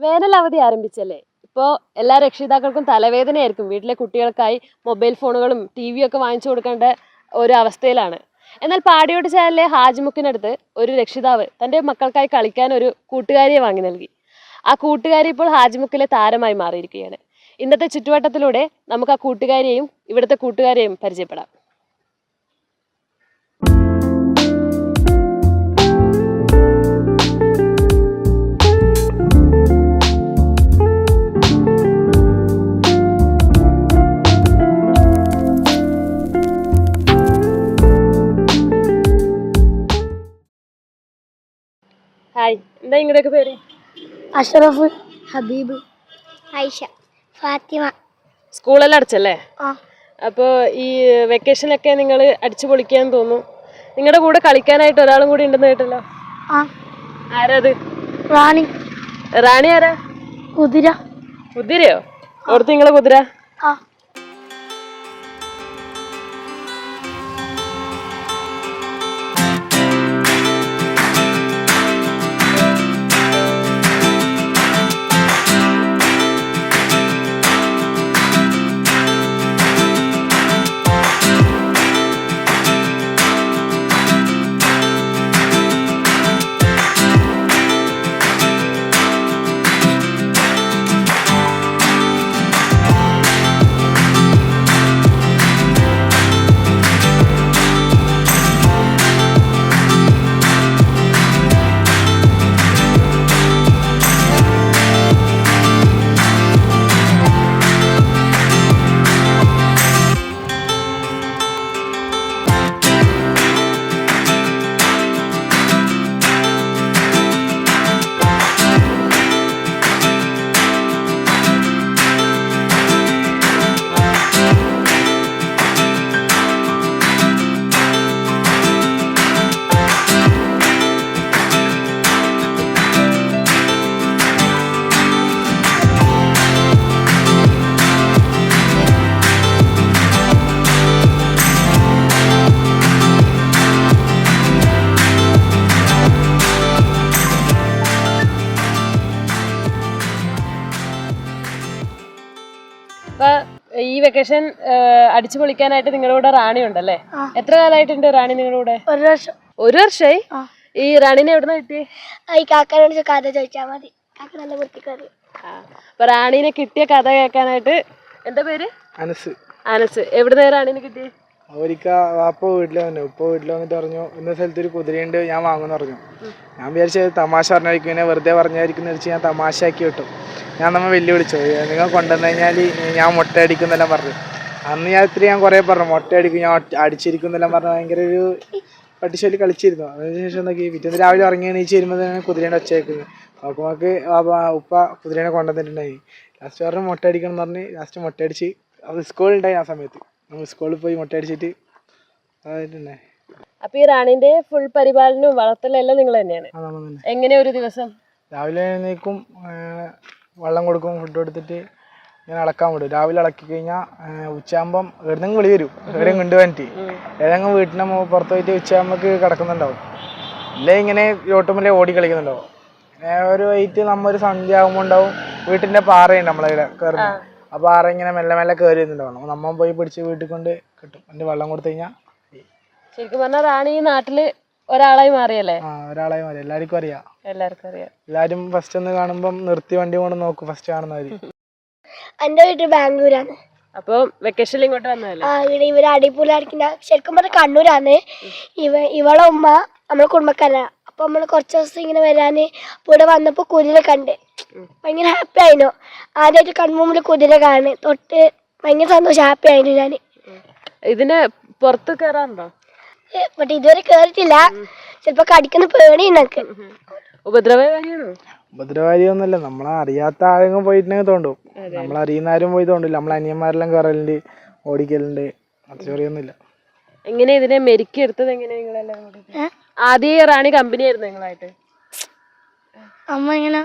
വേനൽ അവധി ആരംഭിച്ചല്ലേ? ഇപ്പോൾ എല്ലാ രക്ഷിതാക്കൾക്കും തലവേദനയായിരിക്കും. വീട്ടിലെ കുട്ടികൾക്കായി മൊബൈൽ ഫോണുകളും ടി വിയൊക്കെ വാങ്ങിച്ചു കൊടുക്കേണ്ട ഒരു അവസ്ഥയിലാണ്. എന്നാൽ പാടിയോട്ട് ചാനലിലെ ഹാജിമുക്കിനടുത്ത് ഒരു രക്ഷിതാവ് തന്റെ മക്കൾക്കായി കളിക്കാൻ ഒരു കൂട്ടുകാരിയെ വാങ്ങി നൽകി. ആ കൂട്ടുകാരി ഇപ്പോൾ ഹാജിമുക്കിലെ താരമായി മാറിയിരിക്കുകയാണ്. ഇന്നത്തെ ചുറ്റുവട്ടത്തിലൂടെ നമുക്ക് ആ കൂട്ടുകാരിയെയും ഇവിടുത്തെ കൂട്ടുകാരെയും പരിചയപ്പെടാം. ഹായ്. എന്താ നിങ്ങളുടെയൊക്കെ പേര്? അഷറഫ് ഹബീബ് ഐഷ ഫാത്തിമ. സ്കൂളെല്ലാം അടച്ചല്ലേ? ആ. അപ്പോൾ ഈ വെക്കേഷനൊക്കെ നിങ്ങൾ അടിച്ചു പൊളിക്കാൻ തോന്നുന്നു. നിങ്ങളുടെ കൂടെ കളിക്കാനായിട്ട് ഒരാളും കൂടി ഉണ്ടെന്ന് കേട്ടല്ലോ? ആ. ആരാത്? റാണി. റാണി ആരാ? കുതിര. കുതിരയോ? ഓർത്ത് നിങ്ങളെ കുതിര? ആ. വെക്കേഷൻ അടിച്ചു പൊളിക്കാനായിട്ട് നിങ്ങളുടെ കൂടെ റാണി ഉണ്ടല്ലേ. എത്ര കാലമായിട്ടുണ്ട് റാണി നിങ്ങളുടെ കൂടെ? ഒരു വർഷം. ഒരു വർഷമായി ഈ റാണിനെ എവിടുന്ന കിട്ടി ഈ കാക്കനോട് കഥ ചോദിച്ചാൽ മതി. കാക്ക നല്ല. അപ്പൊ റാണിനെ കിട്ടിയ കഥ കേൾക്കാനായിട്ട് എന്താ പേര്? അനസ്. അനസ്. എവിടുന്ന റാണീനെ കിട്ടിയേ? അവരിക്ക വാപ്പ വീട്ടിൽ വന്നു. ഉപ്പ വീട്ടിൽ വന്നിട്ട് പറഞ്ഞു ഇന്ന സ്ഥലത്ത് ഒരു കുതിരയുണ്ട് ഞാൻ വാങ്ങുമെന്ന് പറഞ്ഞു. ഞാൻ വിചാരിച്ചത് തമാശ പറഞ്ഞായിരിക്കും. ഇങ്ങനെ വെറുതെ പറഞ്ഞായിരിക്കും എന്ന് വെച്ച് ഞാൻ തമാശയാക്കി വിട്ടു. ഞാൻ നമ്മ വെല്ലുവിളിച്ചു. നിങ്ങൾ കൊണ്ടുവന്നു കഴിഞ്ഞാൽ ഞാൻ മുട്ട അടിക്കുന്നെല്ലാം പറഞ്ഞു. അന്ന് ഞാൻ ഇത്തിരി ഞാൻ കുറേ പറഞ്ഞു. മുട്ട അടിക്കും ഞാൻ അടിച്ചിരിക്കുന്നെല്ലാം പറഞ്ഞു ഭയങ്കര ഒരു പട്ടിശോലി കളിച്ചിരുന്നു. അതിനുശേഷം നോക്കി പിറ്റേന്ന് രാവിലെ ഇറങ്ങി എണീച്ച് വരുമ്പോൾ തന്നെ കുതിരേന്റെ ഒച്ച കേൾക്കുന്നത് നോക്കുമ്പോൾ ഉപ്പ കുതിരേനെ കൊണ്ടുവന്നിട്ടുണ്ടായി. ലാസ്റ്റ് പറഞ്ഞു മുട്ട അടിക്കണം എന്ന് പറഞ്ഞ് ലാസ്റ്റ് മുട്ട അടിച്ച് അത് സ്കൂളിൽ ഉണ്ടായി ആ സമയത്ത്. നമ്മൾ സ്കൂളിൽ പോയി മുട്ട അടിച്ചിട്ട് അതായിട്ടുണ്ടേ അപ്പൊ ഈ റാണിന്റെ ഫുൾ പരിപാലനവും വളർത്തലെല്ലാം നിങ്ങൾ തന്നെയാണ്. അതാണ് തന്നെ. എങ്ങനെ ഒരു ദിവസം? രാവിലെ എഴുന്നേക്കും ഏർ വെള്ളം കൊടുക്കും ഫുഡ് കൊടുത്തിട്ട് ഇങ്ങനെ അളക്കാൻ വിടും. രാവിലെ ഇളക്കി കഴിഞ്ഞാൽ ഉച്ചയാകുമ്പം എവിടെന്നെങ്കിലും വിളി വരും. എവിടെയും കൊണ്ടുപോകാനിട്ട് ഏതെങ്കിലും വീട്ടിന്റെ മു- പുറത്ത് പോയിട്ട് ഉച്ചയാകുമ്പോൾക്ക് കിടക്കുന്നുണ്ടാവും. ഇല്ലേ ഇങ്ങനെ ഓട്ടുമല്ലേ ഓടി കളിക്കുന്നുണ്ടാവും. പിന്നെ ഒരു വൈറ്റ് നമ്മ ഒരു സന്ധ്യ ആകുമ്പോൾ ഉണ്ടാവും. വീട്ടിന്റെ പാറയുണ്ട് നമ്മളെ കയറുന്നത് ആ പാറ ഇങ്ങനെ മെല്ലെ മെല്ലെ കയറി വരുന്നുണ്ടാവും നമ്മൾ പോയി പിടിച്ച് വീട്ടിൽ കൊണ്ട് കിട്ടും. എന്നിട്ട് വെള്ളം കൊടുത്തു കഴിഞ്ഞാൽ ശരിക്കും പറഞ്ഞാൽ റാണി ഈ നാട്ടിൽ ഒരാളായി മാറിയല്ലേ? ആ ഒരാളായി മാറി. എല്ലാവർക്കും അറിയാം. എല്ലാവർക്കും അറിയാം. എല്ലാവരും ഫസ്റ്റ് ഒന്ന് കാണുമ്പോൾ നിർത്തി വണ്ടി കൊണ്ട് നോക്കും ഫസ്റ്റ് കാണുന്നവര് എന്റെ വീട്ടിൽ ബാംഗ്ലൂരാണ്. അപ്പൊ വെക്കേഷനിൽ ഇങ്ങോട്ട് വന്നതല്ലേ? ആ ഇവിടെ ഇവർ അടിപൊളിയായിരിക്കുന്ന ശരിക്കും പറഞ്ഞാൽ കണ്ണൂരാണ്. ഇവ ഇവളെ ഉമ്മ നമ്മളെ കുടുംബക്കാരാണ് അപ്പൊ നമ്മൾ കുറച്ച് ദിവസം ഇങ്ങനെ വരാന് അപ്പൊ ഇവിടെ വന്നപ്പോ കുതിര കണ്ട്. ഭയങ്കര ഹാപ്പി ആയിരുന്നു ആദ്യമായിട്ട് കൺമുമ്പിൽ കുതിര കാണുന്നത് തൊട്ട് ഭയങ്കര സന്തോഷം ഹാപ്പി ആയിരുന്നു ഞാൻ ഇതിന് പുറത്ത് കയറാറുണ്ടോ ബട്ട് ഇതുവരെ കേറിട്ടില്ല ചിലപ്പോ കടിക്കുന്ന പേടി എനിക്ക് ഉപദ്രവകാരിയാണോ? ഉപദ്രവകാരിയൊന്നുമല്ല. നമ്മളെ അറിയാത്ത ആരെങ്കിലും പോയിട്ടുണ്ടെങ്കിൽ തോണ്ടും. നമ്മളറിയുന്ന ആരും പോയി തോണ്ടില്ല. നമ്മളെ അനിയന്മാരെല്ലാം കയറലുണ്ട് ഓടിക്കലുണ്ട്. അത് ചെറിയൊന്നുമില്ല. എങ്ങനെ ഇതിനെ മെരുക്കി എടുത്തത് എങ്ങനെ നിങ്ങളെല്ലാം കൂടി ആദ്യം റാണി കമ്പനി ആയിരുന്നു നിങ്ങളായിട്ട്. അമ്മ ഇങ്ങനെ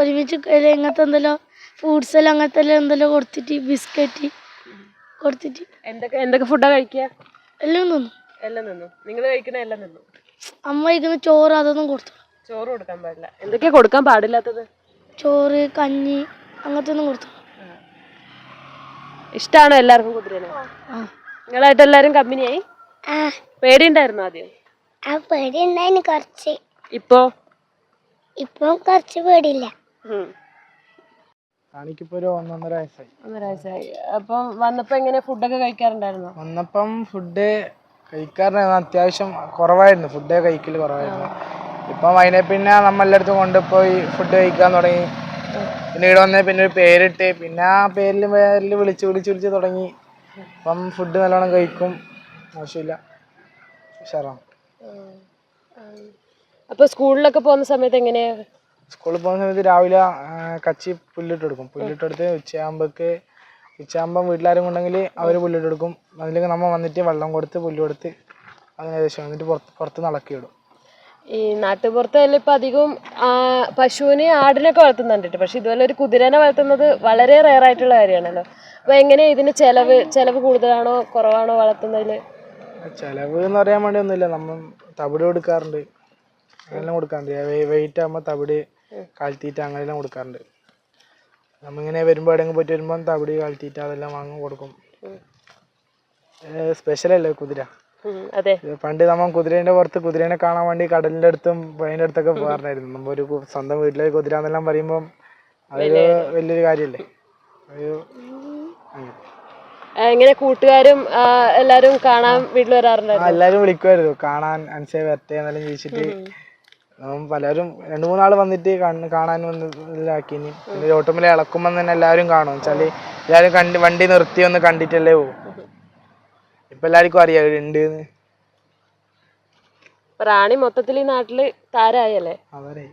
ഒരുമിച്ച് ഇങ്ങനത്തെ എന്തെല്ലോ ഫ്രൂട്ട്സ് എല്ലാം അങ്ങനത്തെ എല്ലാം എന്തെല്ലോ കൊടുത്തിട്ട് ബിസ്ക്കറ്റ് കൊടുത്തിട്ട്. എന്തൊക്കെ എന്തൊക്കെ ഫുഡാ കഴിക്കുക? എല്ലാം നിന്നു എല്ലാം നിന്നു നിങ്ങൾ കഴിക്കുന്ന എല്ലാം നിന്നു അമ്മ കഴിക്കുന്ന ചോറ് അതൊന്നും കൊടുത്തു ചോറ് കൊടുക്കാൻ പാടില്ല. എന്തൊക്കെയാ കൊടുക്കാൻ പാടില്ലാത്തത്? ചോറ് കഞ്ഞി അങ്ങനത്തെ ഒന്നും കൊടുത്തു ഇഷ്ടമാണോ എല്ലാവർക്കും കുതിരനെ? നിങ്ങളായിട്ട് എല്ലാവരും കമ്പനിയായി പേടിയുണ്ടായിരുന്നു ആദ്യം? ആ പേടി ഉണ്ടായിരുന്നു കുറച്ച്. ഇപ്പോ? ഇപ്പൊ കുറച്ച് പേടിയില്ല. കാണിക്കിപ്പോ ഒരു ഒന്നൊന്നര വയസ്സായി. ഒന്നരാഴ്ചയായി അപ്പം വന്നപ്പോ എങ്ങനെ ഫുഡൊക്കെ കഴിക്കാറുണ്ടായിരുന്നു? വന്നപ്പം ഫുഡ് കഴിക്കാറുണ്ടായിരുന്നു അത്യാവശ്യം കുറവായിരുന്നു. ഫുഡ് കഴിക്കൽ കുറവായിരുന്നു. ഇപ്പം അതിനെ പിന്നെ നമ്മ എല്ലായിടത്തും കൊണ്ടുപോയി ഫുഡ് കഴിക്കാൻ തുടങ്ങി. പിന്നെ ഇവിടെ വന്നേ പിന്നെ ഒരു പേരിട്ട്. പിന്നെ ആ പേരിൽ പേരിൽ വിളിച്ച് വിളിച്ച് വിളിച്ച് തുടങ്ങി. അപ്പം ഫുഡ് നല്ലോണം കഴിക്കും. ഉഷാറാണ് അപ്പൊ സ്കൂളിലൊക്കെ പോകുന്ന സമയത്ത് എങ്ങനെയാ? സ്കൂളിൽ പോകുന്ന സമയത്ത് രാവിലെ കച്ചി പുല്ലിട്ട് കൊടുക്കും പുല്ലിട്ട് കൊടുത്ത് ഉച്ചയാകുമ്പോൾക്ക് ഉച്ചയാകുമ്പം വീട്ടിലാരും ഉണ്ടെങ്കിൽ അവർ പുല്ലിട്ട് കൊടുക്കും അതിലേക്ക് നമ്മൾ വന്നിട്ട് വെള്ളം കൊടുത്ത് പുല്ല് കൊടുത്ത് അങ്ങനെ ഏകദേശം എന്നിട്ട് പുറത്ത് പുറത്ത് നടക്കി വിടും. ഈ നാട്ടുപുറത്തല്ല ഇപ്പൊ അധികവും ആ, പശുവിനെ ആടിനൊക്കെ വളർത്തുന്നുണ്ട് പക്ഷെ ഇതുപോലെ ഒരു കുതിരനെ വളർത്തുന്നത് വളരെ റെയർ ആയിട്ടുള്ള കാര്യമാണല്ലോ. അപ്പൊ എങ്ങനെയാ ഇതിന് ചെലവ് ചെലവ് കൂടുതലാണോ കുറവാണോ വളർത്തുന്നതിൽ? ചിലവ് എന്ന് പറയാൻ വേണ്ടി ഒന്നുമില്ല നമ്മൾ തവിട് കൊടുക്കാറുണ്ട്. അങ്ങനെല്ലാം കൊടുക്കാറുണ്ട്. വെയിറ്റ് ആകുമ്പോൾ തവിട് കാൽത്തീറ്റ അങ്ങനെല്ലാം കൊടുക്കാറുണ്ട്. നമ്മിങ്ങനെ വരുമ്പോൾ എവിടെയെങ്കിലും പോയിട്ട് വരുമ്പോൾ തവിട് കാൽത്തീറ്റ അതെല്ലാം വാങ്ങും കൊടുക്കും. സ്പെഷ്യലല്ലേ കുതിര? അതെ. പണ്ട് നമ്മ കുതിരേന്റെ പുറത്ത് കുതിരേനെ കാണാൻ വേണ്ടി കടലിന്റെ അടുത്തും പുഴയുടെ അടുത്തൊക്കെ പോകാറുണ്ടായിരുന്നു. നമ്മ ഒരു സ്വന്തം വീട്ടിലെ കുതിര എന്നെല്ലാം പറയുമ്പോൾ അതൊരു വലിയൊരു കാര്യല്ലേ? ഒരു അങ്ങനെ. ആ, എങ്ങനെ കൂട്ടുകാരും എല്ലാരും കാണാൻ വീട്ടിൽ വരാറുണ്ടായിരുന്നു എല്ലാരും വിളിക്കുമായിരുന്നു കാണാൻ അനുസരിച്ച് വരട്ടെ എന്നെല്ലാം ചോദിച്ചിട്ട് പലരും രണ്ടു മൂന്നാൾ വന്നിട്ട് കാണാൻ വന്നില്ലാക്കിനി പിന്നെ ഓട്ടോമിലെ ഇളക്കുമ്പോൾ തന്നെ എല്ലാവരും കാണും. വെച്ചാൽ എല്ലാരും കണ്ട് വണ്ടി നിർത്തി ഒന്ന് കണ്ടിട്ടല്ലേ പോകും ഇപ്പൊ എല്ലാവർക്കും അറിയാം ഉണ്ട് റാണി മൊത്തത്തിൽ ഈ നാട്ടിൽ താരായല്ലേ? അവരെ.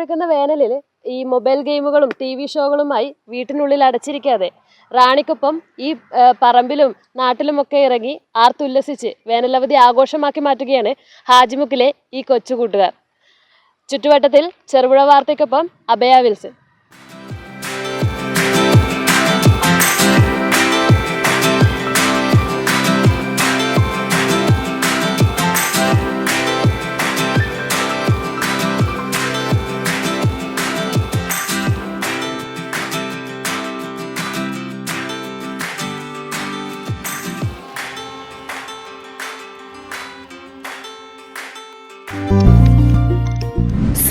ഈ വേനലിൽ ഈ മൊബൈൽ ഗെയിമുകളും ടി വി ഷോകളുമായി വീട്ടിനുള്ളിൽ അടച്ചിരിക്കാതെ റാണിക്കൊപ്പം ഈ പറമ്പിലും നാട്ടിലുമൊക്കെ ഇറങ്ങി ആർത്തുല്ലസിച്ച് വേനലവധി ആഘോഷമാക്കി മാറ്റുകയാണ് ഹാജിമുക്കിലെ ഈ കൊച്ചുകൂട്ടുകാർ. ചുറ്റുവട്ടത്തിൽ Cherupuzha വാർത്തയ്ക്കൊപ്പം Abhaya Wilson.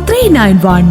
three nine one